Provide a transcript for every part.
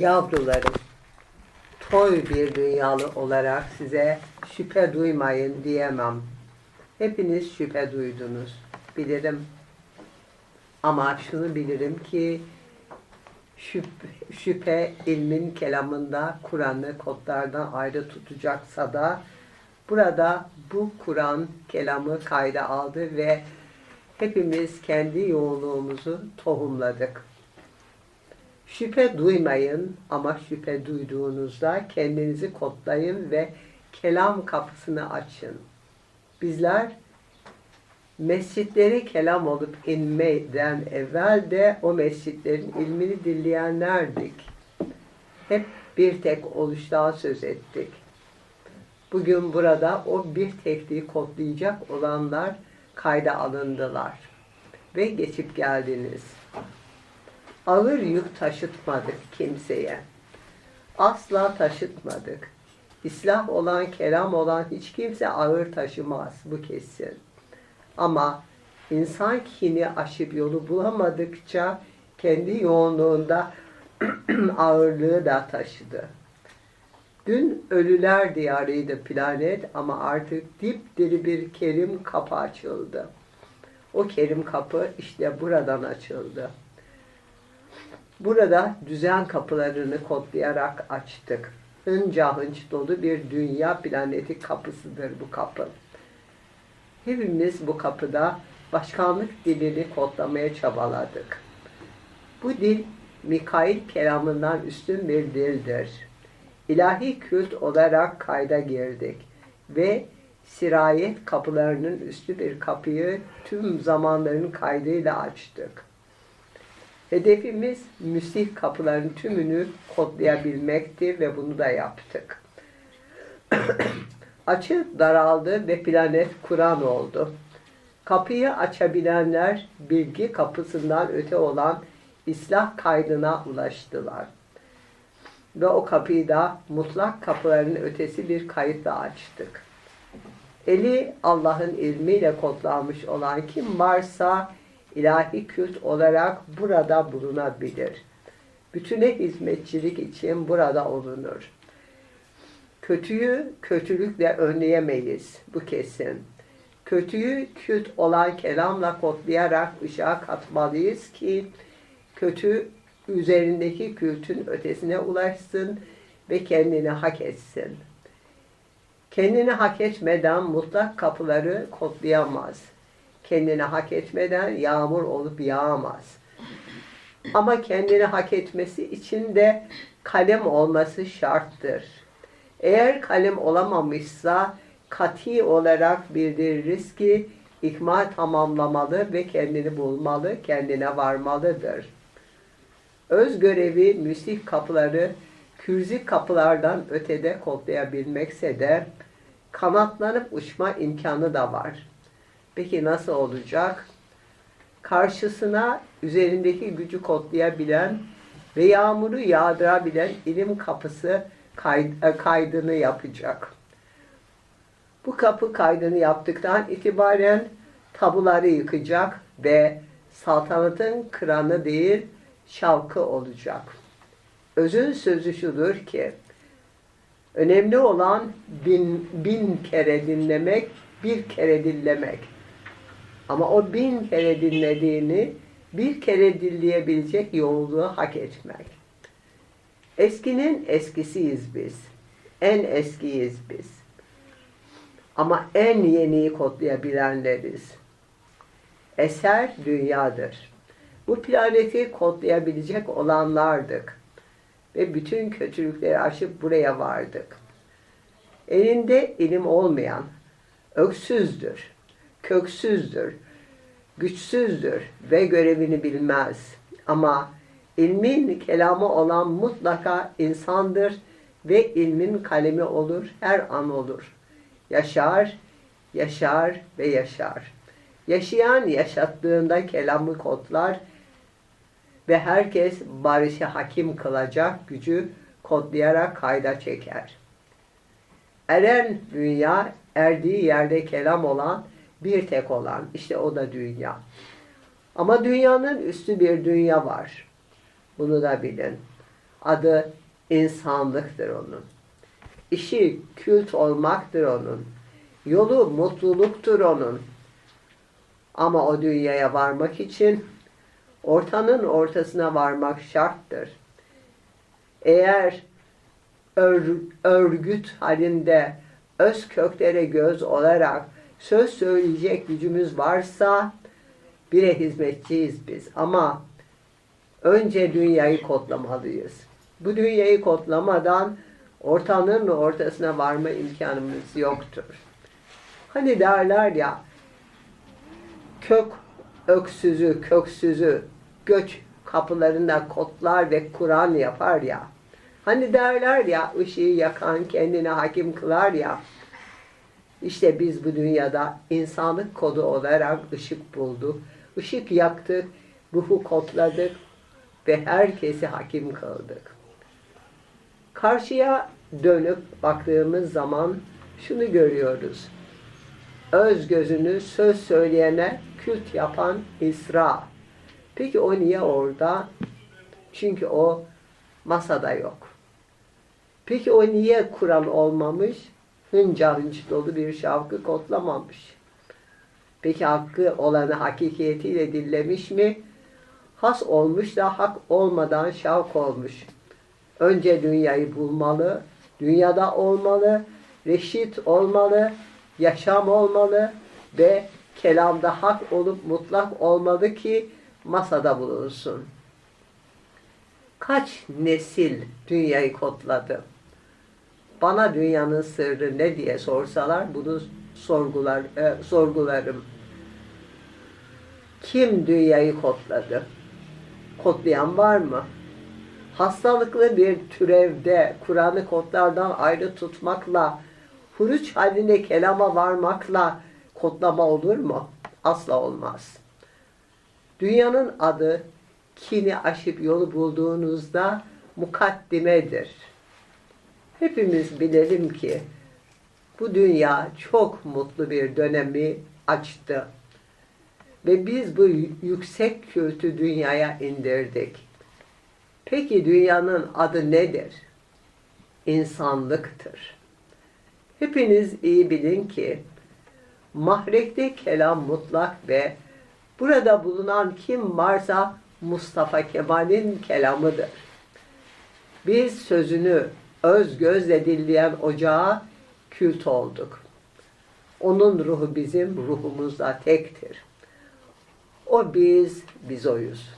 Yavrularım, toy bir dünyalı olarak size şüphe duymayın diyemem. Hepiniz şüphe duydunuz, bilirim. Ama şunu bilirim ki şüphe, şüphe ilmin kelamında Kur'an'ı kodlardan ayrı tutacaksa da burada bu Kur'an kelamı kayda aldı ve hepimiz kendi yoğunluğumuzu tohumladık. Şüphe duymayın ama şüphe duyduğunuzda kendinizi kodlayın ve kelam kapısını açın. Bizler mescitleri kelam olup inmeden evvel de o mescitlerin ilmini dinleyenlerdik. Hep bir tek oluştan söz ettik. Bugün burada o bir tekliği kodlayacak olanlar kayda alındılar ve geçip geldiniz. Ağır yük taşıtmadık kimseye. Asla taşıtmadık. İslah olan, kelam olan hiç kimse ağır taşımaz. Bu kesin. Ama insan kini aşıp yolu bulamadıkça kendi yoğunluğunda ağırlığı da taşıdı. Dün ölüler diyarıydı planet ama artık dipdiri bir kerim kapı açıldı. O kerim kapı işte buradan açıldı. Burada düzen kapılarını kodlayarak açtık. Hınca hınç dolu bir dünya planeti kapısıdır bu kapı. Hepimiz bu kapıda başkanlık dilini kodlamaya çabaladık. Bu dil Mikail kelamından üstün bir dildir. İlahi kült olarak kayda girdik ve sirayet kapılarının üstü bir kapıyı tüm zamanların kaydıyla açtık. Hedefimiz müsih kapıların tümünü kodlayabilmekti ve bunu da yaptık. Açı daraldı ve planet Kur'an oldu. Kapıyı açabilenler bilgi kapısından öte olan İslah kaydına ulaştılar. Ve o kapıyı da mutlak kapıların ötesi bir kayıtla açtık. Eli Allah'ın ilmiyle kodlanmış olan kim varsa ilahi kült olarak burada bulunabilir. Bütüne hizmetçilik için burada olunur. Kötüyü kötülükle önleyemeyiz. Bu kesin. Kötüyü kült olan kelamla kodlayarak ışığa katmalıyız ki kötü üzerindeki kültün ötesine ulaşsın ve kendini hak etsin. Kendini hak etmeden mutlak kapıları kodlayamaz. Kendini hak etmeden yağmur olup yağamaz. Ama kendini hak etmesi için de kalem olması şarttır. Eğer kalem olamamışsa kati olarak bildiririz ki ikmal tamamlamalı ve kendini bulmalı, kendine varmalıdır. Öz görevi müsih kapıları kürzi kapılardan ötede kodlayabilmekse de kanatlanıp uçma imkanı da var. Peki nasıl olacak? Karşısına üzerindeki gücü kodlayabilen ve yağmuru yağdırabilen ilim kapısı kaydını yapacak. Bu kapı kaydını yaptıktan itibaren tabuları yıkacak ve saltanatın kranı değil şavkı olacak. Özün sözü şudur ki, önemli olan bin, bin kere dinlemek, bir kere dinlemek. Ama o bin kere dinlediğini bir kere dinleyebilecek yoğunluğu hak etmek. Eskinin eskisiyiz biz. En eskiyiz biz. Ama en yeniyi kodlayabilenleriz. Eser dünyadır. Bu planeti kodlayabilecek olanlardık. Ve bütün kötülükleri aşıp buraya vardık. Elinde ilim olmayan, öksüzdür, köksüzdür, güçsüzdür ve görevini bilmez. Ama ilmin kelamı olan mutlaka insandır ve ilmin kalemi olur, her an olur. Yaşar, yaşar ve yaşar. Yaşayan yaşattığında kelamı kodlar ve herkes barışı hakim kılacak gücü kodlayarak kayda çeker. Eren dünya erdiği yerde kelam olan bir tek olan işte o da dünya. Ama dünyanın üstü bir dünya var. Bunu da bilin. adı insanlıktır onun. İşi kült olmaktır onun. Yolu mutluluktur onun. Ama o dünyaya varmak için ortanın ortasına varmak şarttır. Eğer ör- örgüt halinde öz köklere göz olarak söz söyleyecek gücümüz varsa bire hizmetçiyiz biz. Ama önce dünyayı kodlamalıyız. Bu dünyayı kodlamadan ortanın ortasına varma imkanımız yoktur. Hani derler ya kök öksüzü, köksüzü göç kapılarında kodlar ve Kur'an yapar ya. Hani derler ya ışığı yakan kendine hakim kılar ya. İşte biz bu dünyada insanlık kodu olarak ışık bulduk. Işık yaktık, ruhu kodladık ve herkesi hakim kıldık. Karşıya dönüp baktığımız zaman şunu görüyoruz. Öz gözünü söz söyleyene kült yapan İsra. Peki o niye orada? Çünkü o masada yok. Peki o niye Kur'an olmamış? Hınca hınç dolu bir şavkı kodlamamış. Peki hakkı olanı hakikiyetiyle dillemiş mi? Has olmuş da hak olmadan şavk olmuş. Önce dünyayı bulmalı, dünyada olmalı, reşit olmalı, yaşam olmalı ve kelamda hak olup mutlak olmalı ki masada bulunsun. Kaç nesil dünyayı kodladı? Bana dünyanın sırrı ne diye sorsalar bunu sorgular e, sorgularım. Kim dünyayı kodladı? Kodlayan var mı? Hastalıklı bir türevde Kur'an'ı kodlardan ayrı tutmakla, huruç halinde kelama varmakla kodlama olur mu? Asla olmaz. Dünyanın adı kini aşıp yolu bulduğunuzda mukaddimedir. Hepimiz bilelim ki bu dünya çok mutlu bir dönemi açtı. Ve biz bu yüksek kültü dünyaya indirdik. Peki dünyanın adı nedir? İnsanlıktır. Hepiniz iyi bilin ki mahrekte kelam mutlak ve burada bulunan kim varsa Mustafa Kemal'in kelamıdır. Biz sözünü öz gözle dinleyen ocağa kült olduk. Onun ruhu bizim ruhumuzla tektir. O biz, biz oyuz.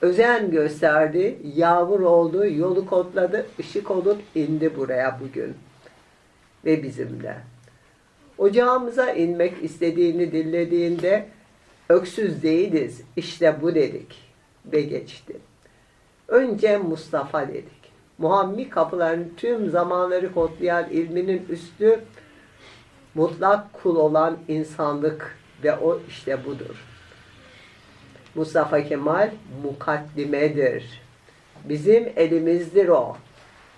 Özen gösterdi, yağmur oldu, yolu kodladı, ışık olup indi buraya bugün. Ve bizimle. Ocağımıza inmek istediğini dinlediğinde öksüz değiliz, işte bu dedik ve geçti. Önce Mustafa dedik. Muhammi kapıların tüm zamanları kodlayan ilminin üstü mutlak kul olan insanlık ve o işte budur. Mustafa Kemal mukaddimedir. Bizim elimizdir o.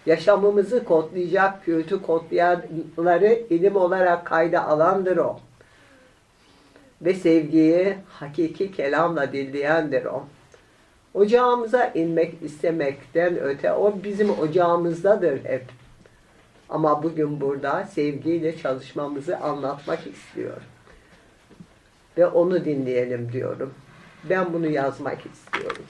Yaşamımızı kodlayacak, kültü kodlayanları ilim olarak kayda alandır o. Ve sevgiyi hakiki kelamla dinleyendir o. Ocağımıza inmek istemekten öte o bizim ocağımızdadır hep. Ama bugün burada sevgiyle çalışmamızı anlatmak istiyor. Ve onu dinleyelim diyorum. Ben bunu yazmak istiyorum.